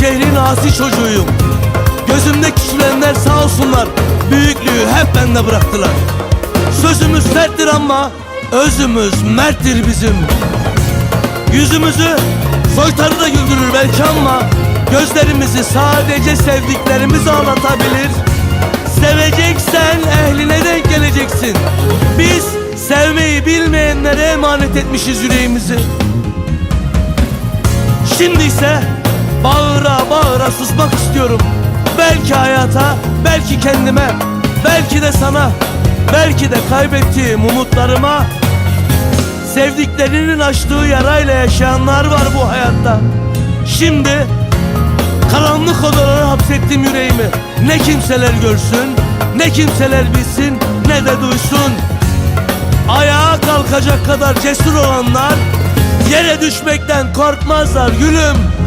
şehrin asi çocuğuyum. Gözümde küçülenler sağ olsunlar büyüklüğü hep bende bıraktılar. Sözümüz serttir ama özümüz merttir bizim. Yüzümüzü soytarı da güldürür belki ama Gözlerimizi sadece sevdiklerimiz ağlatabilir Seveceksen ehline denk geleceksin Biz sevmeyi bilmeyenlere emanet etmişiz yüreğimizi Şimdi ise bağıra bağıra susmak istiyorum. Belki hayata, belki kendime Belki de sana Belki de kaybettiğim umutlarıma. Sevdiklerinin açtığı yarayla yaşayanlar var bu hayatta. Şimdi karanlık odalara hapsettim yüreğimi. Ne kimseler görsün, ne kimseler bilsin, ne de duysun. Ayağa kalkacak kadar cesur olanlar Yere düşmekten korkmazlar gülüm